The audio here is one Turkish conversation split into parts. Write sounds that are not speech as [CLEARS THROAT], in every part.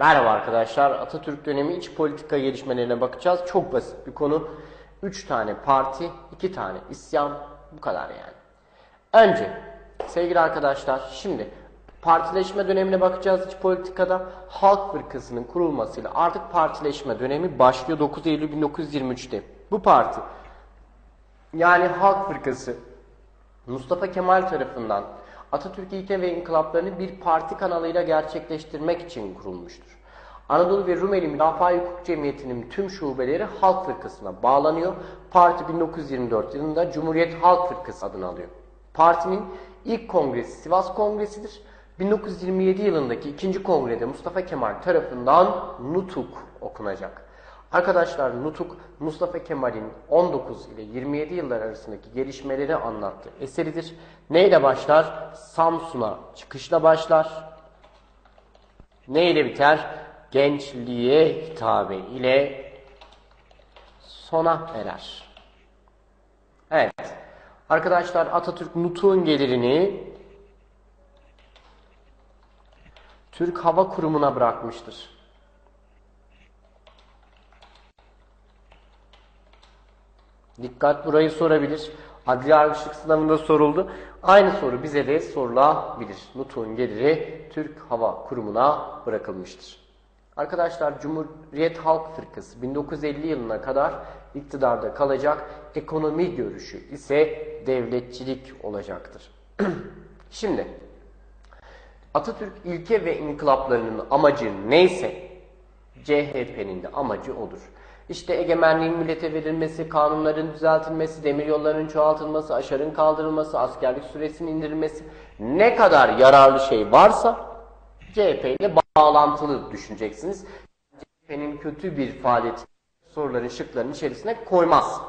Merhaba arkadaşlar. Atatürk dönemi iç politika gelişmelerine bakacağız. Çok basit bir konu. 3 tane parti, 2 tane isyan. Bu kadar yani. Önce sevgili arkadaşlar şimdi partileşme dönemine bakacağız iç politikada. Halk Fırkası'nın kurulmasıyla artık partileşme dönemi başlıyor 9 Eylül 1923'te. Bu parti yani Halk Fırkası Mustafa Kemal tarafından Atatürk ilke ve inkılaplarını bir parti kanalıyla gerçekleştirmek için kurulmuştur. Anadolu ve Rumeli Müdafaa Hukuk Cemiyeti'nin tüm şubeleri Halk Fırkası'na bağlanıyor. Parti 1924 yılında Cumhuriyet Halk Fırkası adını alıyor. Partinin ilk kongresi Sivas Kongresi'dir. 1927 yılındaki ikinci kongrede Mustafa Kemal tarafından Nutuk okunacak. Arkadaşlar Nutuk Mustafa Kemal'in 19 ile 27 yıllar arasındaki gelişmeleri anlattığı eseridir. Neyle başlar? Samsun'a çıkışla başlar. Ne ile biter? Gençliğe hitabe ile sona erer. Evet. Arkadaşlar Atatürk Nutuk'un gelirini Türk Hava Kurumu'na bırakmıştır. Dikkat burayı sorabilir. Adli yargıçlık sınavında soruldu. Aynı soru bize de sorulabilir. Nutuk'un geliri Türk Hava Kurumu'na bırakılmıştır. Arkadaşlar Cumhuriyet Halk Fırkası 1950 yılına kadar iktidarda kalacak ekonomi görüşü ise devletçilik olacaktır. [CLEARS THROAT] Şimdi Atatürk ilke ve inkılaplarının amacı neyse CHP'nin de amacı odur. İşte egemenliğin millete verilmesi, kanunların düzeltilmesi, demiryollarının çoğaltılması, aşarın kaldırılması, askerlik süresinin indirilmesi ne kadar yararlı şey varsa CHP ile bağlantılı düşüneceksiniz. CHP'nin kötü bir faaliyet soruların şıkların içerisine koymaz.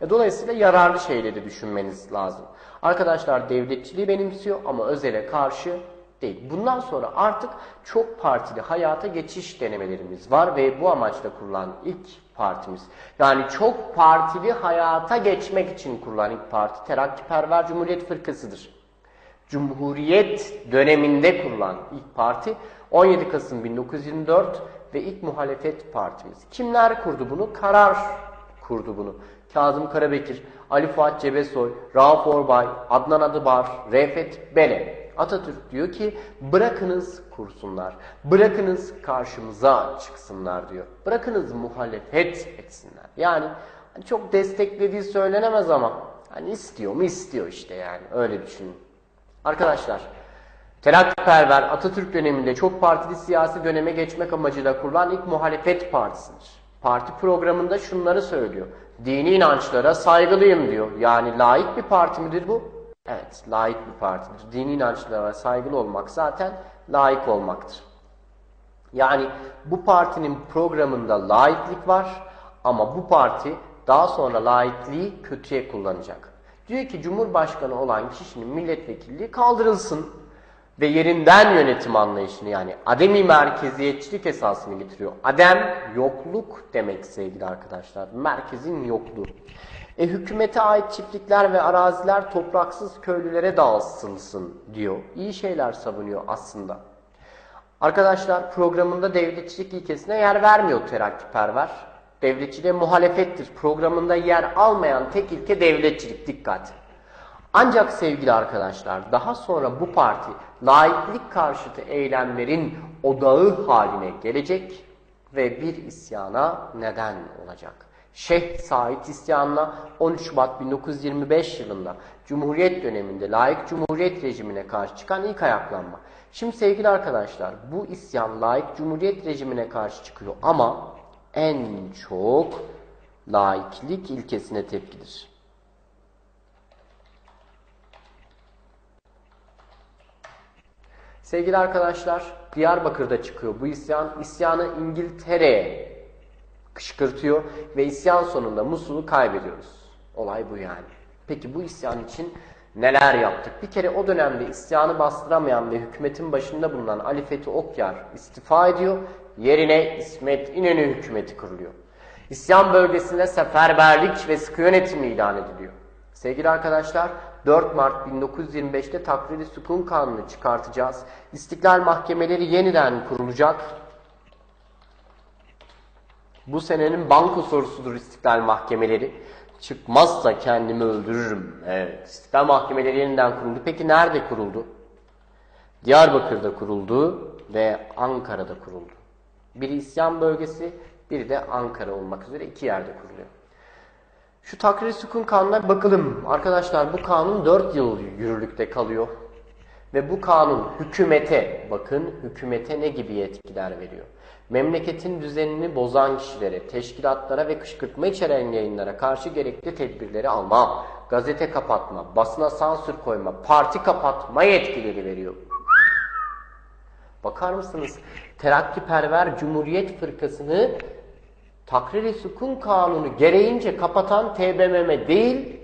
E, dolayısıyla yararlı şeyleri düşünmeniz lazım. Arkadaşlar devletçiliği benimsiyor ama özele karşı değil. Bundan sonra artık çok partili hayata geçiş denemelerimiz var ve bu amaçla kurulan ilk partimiz. Yani çok partili hayata geçmek için kurulan ilk parti Terakkiperver Cumhuriyet Fırkası'dır. Cumhuriyet döneminde kurulan ilk parti 17 Kasım 1924 ve ilk muhalefet partimiz. Kimler kurdu bunu? Karar kurdu bunu. Kazım Karabekir, Ali Fuat Cebesoy, Rauf Orbay, Adnan Adıbar, Refet Bele. Atatürk diyor ki bırakınız kursunlar, bırakınız karşımıza çıksınlar diyor. Bırakınız muhalefet etsinler. Yani hani çok desteklediği söylenemez ama hani istiyor mu istiyor işte yani öyle düşünün. Arkadaşlar Terakkiperver Atatürk döneminde çok partili siyasi döneme geçmek amacıyla kurulan ilk muhalefet partisidir. Parti programında şunları söylüyor. Dini inançlara saygılıyım diyor. Yani laik bir parti midir bu? Evet, laik bir partidir. Dini inançlara saygılı olmak zaten laik olmaktır. Yani bu partinin programında laiklik var ama bu parti daha sonra laikliği kötüye kullanacak. Diyor ki Cumhurbaşkanı olan kişinin milletvekilliği kaldırılsın ve yerinden yönetim anlayışını yani ademi merkeziyetçilik esasını getiriyor. Adem yokluk demek sevgili arkadaşlar. Merkezin yokluğu. E, hükümete ait çiftlikler ve araziler topraksız köylülere dağıtılsın diyor. İyi şeyler savunuyor aslında. Arkadaşlar programında devletçilik ilkesine yer vermiyor terakkiperver. Devletçiliğe muhalefettir. Programında yer almayan tek ilke devletçilik. Dikkat. Ancak sevgili arkadaşlar daha sonra bu parti laiklik karşıtı eylemlerin odağı haline gelecek ve bir isyana neden olacak. Şeyh Said isyanına 13 Şubat 1925 yılında Cumhuriyet döneminde layık Cumhuriyet rejimine karşı çıkan ilk ayaklanma. Şimdi sevgili arkadaşlar bu isyan layık Cumhuriyet rejimine karşı çıkıyor ama en çok laiklik ilkesine tepkidir. Sevgili arkadaşlar, Diyarbakır'da çıkıyor bu isyan. İsyanı İngiltere'ye kışkırtıyor ve isyan sonunda Musul'u kaybediyoruz. Olay bu yani. Peki bu isyan için neler yaptık? Bir kere o dönemde isyanı bastıramayan ve hükümetin başında bulunan Ali Fethi Okyar istifa ediyor. Yerine İsmet İnönü hükümeti kuruluyor. İsyan bölgesinde seferberlik ve sıkı yönetimi ilan ediliyor. Sevgili arkadaşlar 4 Mart 1925'te takriri sukun kanunu çıkartacağız. İstiklal mahkemeleri yeniden kurulacak Bu senenin banko sorusudur istiklal mahkemeleri. Çıkmazsa kendimi öldürürüm. Evet, istiklal mahkemeleri yeniden kuruldu. Peki nerede kuruldu? Diyarbakır'da kuruldu ve Ankara'da kuruldu. Biri isyan bölgesi, biri de Ankara olmak üzere iki yerde kuruluyor. Şu takrir sükun kanuna bakalım. Arkadaşlar bu kanun 4 yıl yürürlükte kalıyor. Ve bu kanun hükümete, bakın hükümete ne gibi yetkiler veriyor? Memleketin düzenini bozan kişilere, teşkilatlara ve kışkırtma içeren yayınlara karşı gerekli tedbirleri alma, gazete kapatma, basına sansür koyma, parti kapatma yetkileri veriyor. Bakar mısınız? Terakkiperver Cumhuriyet Fırkası'nı Takrir-i Sükun Kanunu gereğince kapatan TBMM değil,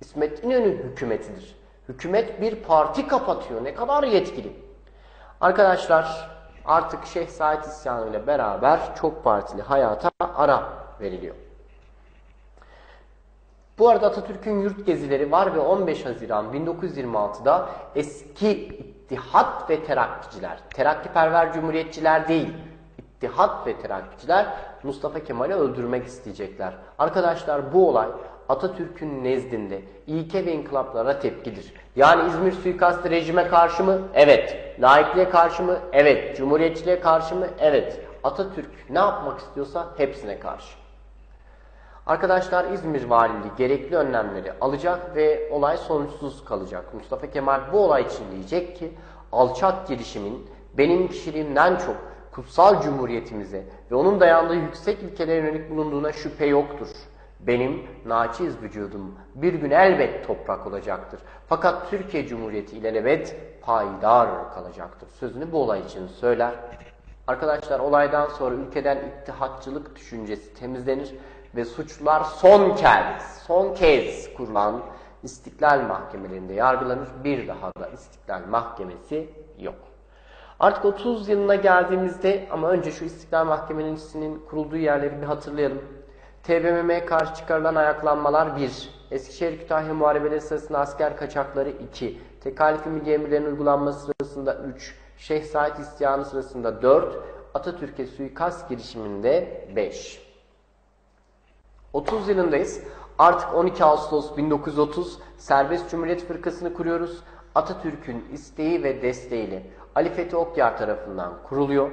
İsmet İnönü hükümetidir. Hükümet bir parti kapatıyor. Ne kadar yetkili. Arkadaşlar artık Şeyh Said isyanı ile beraber çok partili hayata ara veriliyor. Bu arada Atatürk'ün yurt gezileri var ve 15 Haziran 1926'da eski İttihat ve Terakkiciler, terakkiperver cumhuriyetçiler değil, İttihat ve Terakkiciler Mustafa Kemal'i öldürmek isteyecekler. Arkadaşlar bu olay Atatürk'ün nezdinde ilke ve inkılaplara tepkidir. Yani İzmir suikastı rejime karşı mı? Evet. Laikliğe karşı mı? Evet. Cumhuriyetçiliğe karşı mı? Evet. Atatürk ne yapmak istiyorsa hepsine karşı. Arkadaşlar İzmir Valiliği gerekli önlemleri alacak ve olay sonuçsuz kalacak. Mustafa Kemal bu olay için diyecek ki alçak girişimin benim kişiliğimden çok kutsal cumhuriyetimize ve onun dayandığı yüksek ilkelere yönelik bulunduğuna şüphe yoktur. Benim naçiz vücudum bir gün elbet toprak olacaktır. Fakat Türkiye Cumhuriyeti ilelebet payidar kalacaktır. Sözünü bu olay için söyler. Arkadaşlar olaydan sonra ülkeden ittihatçılık düşüncesi temizlenir ve suçlular son kez, son kez kurulan istiklal mahkemelerinde yargılanır. Bir daha da istiklal mahkemesi yok. Artık 30 yılına geldiğimizde ama önce şu istiklal mahkemesinin kurulduğu yerleri bir hatırlayalım. TBMM'ye karşı çıkarılan ayaklanmalar 1. Eskişehir Kütahya Muharebeleri sırasında asker kaçakları 2. Tekalifi milli emirlerin uygulanması sırasında 3. Şeyh Said isyanı sırasında 4. Atatürk'e suikast girişiminde 5. 30 yılındayız. Artık 12 Ağustos 1930 Serbest Cumhuriyet Fırkası'nı kuruyoruz. Atatürk'ün isteği ve desteğiyle Ali Fethi Okyar tarafından kuruluyor.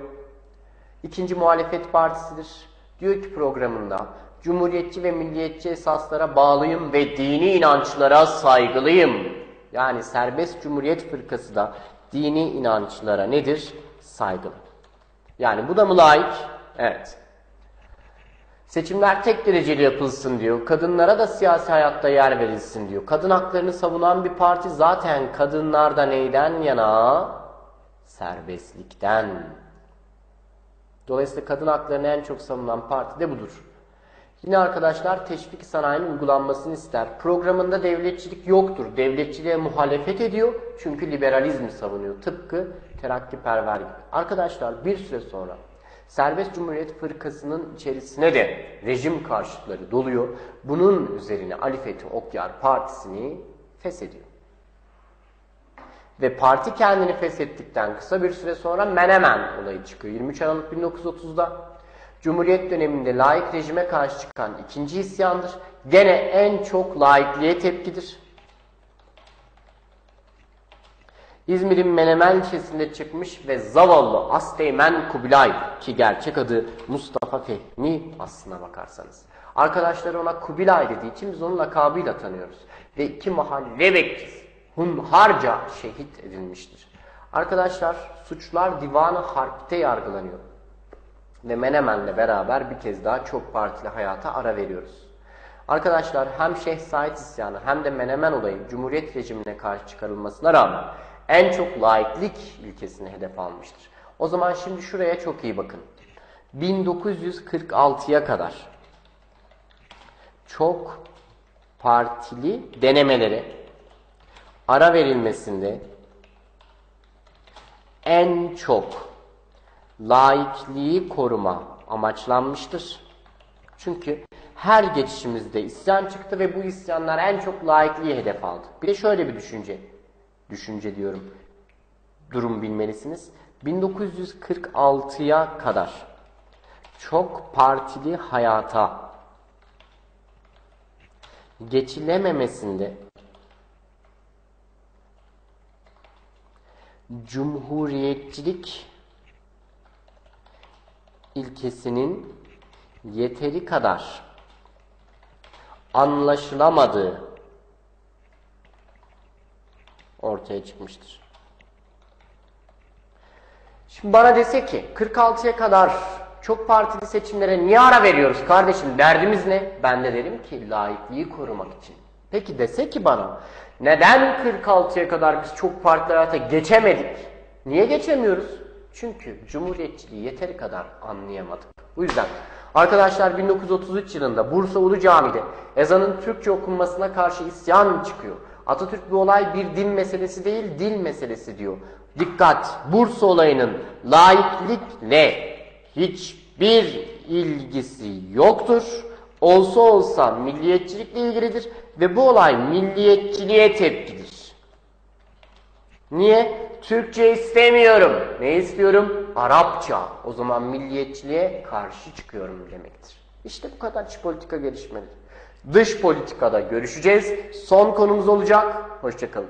İkinci muhalefet partisidir. Diyor ki programında Cumhuriyetçi ve milliyetçi esaslara bağlıyım ve dini inançlara saygılıyım. Yani serbest cumhuriyet fırkası da dini inançlara nedir? Saygılı. Yani bu da mı layık? Evet. Seçimler tek dereceli yapılsın diyor. Kadınlara da siyasi hayatta yer verilsin diyor. Kadın haklarını savunan bir parti zaten kadınlarda neyden yana? Serbestlikten. Dolayısıyla kadın haklarını en çok savunan parti de budur. Yine arkadaşlar teşvik sanayinin uygulanmasını ister. Programında devletçilik yoktur. Devletçiliğe muhalefet ediyor. Çünkü liberalizmi savunuyor. Tıpkı terakkiperver gibi. Arkadaşlar bir süre sonra Serbest Cumhuriyet Fırkası'nın içerisine de rejim karşıtları doluyor. Bunun üzerine Ali Fethi Okyar Partisi'ni feshediyor. Ve parti kendini feshettikten kısa bir süre sonra Menemen olayı çıkıyor. 23 Aralık 1930'da Cumhuriyet döneminde laik rejime karşı çıkan ikinci isyandır. Gene en çok laikliğe tepkidir. İzmir'in Menemen ilçesinde çıkmış ve zavallı Asteğmen Kubilay ki gerçek adı Mustafa Fehmi aslına bakarsanız. Arkadaşları ona Kubilay dediği için biz onun lakabıyla tanıyoruz. Ve iki mahalle bekçisi hunharca şehit edilmiştir. Arkadaşlar suçlar divanı harpte yargılanıyor. Ve Menemen'le beraber bir kez daha çok partili hayata ara veriyoruz. Arkadaşlar hem Şeyh Said isyanı hem de Menemen olayı Cumhuriyet rejimine karşı çıkarılmasına rağmen en çok laiklik ilkesini hedef almıştır. O zaman şimdi şuraya çok iyi bakın. 1946'ya kadar çok partili denemelere ara verilmesinde en çok laikliği koruma amaçlanmıştır. Çünkü her geçişimizde isyan çıktı ve bu isyanlar en çok laikliği hedef aldı. Bir de şöyle bir düşünce, düşünce diyorum, durum bilmelisiniz. 1946'ya kadar çok partili hayata geçilememesinde cumhuriyetçilik ilkesinin yeteri kadar anlaşılamadığı ortaya çıkmıştır. Şimdi bana dese ki 46'ya kadar çok partili seçimlere niye ara veriyoruz kardeşim derdimiz ne? Ben de derim ki laikliği korumak için. Peki dese ki bana neden 46'ya kadar biz çok partili hayata geçemedik? Niye geçemiyoruz? Çünkü cumhuriyetçiliği yeteri kadar anlayamadık. Bu yüzden arkadaşlar 1933 yılında Bursa Ulu Cami'de ezanın Türkçe okunmasına karşı isyan çıkıyor. Atatürk bu olay bir din meselesi değil, dil meselesi diyor. Dikkat! Bursa olayının laiklikle hiçbir ilgisi yoktur. Olsa olsa milliyetçilikle ilgilidir ve bu olay milliyetçiliğe tepkidir. Niye? Türkçe istemiyorum. Ne istiyorum? Arapça. O zaman milliyetçiliğe karşı çıkıyorum demektir. İşte bu kadar iç politika gelişmeleri. Dış politikada görüşeceğiz. Son konumuz olacak. Hoşçakalın.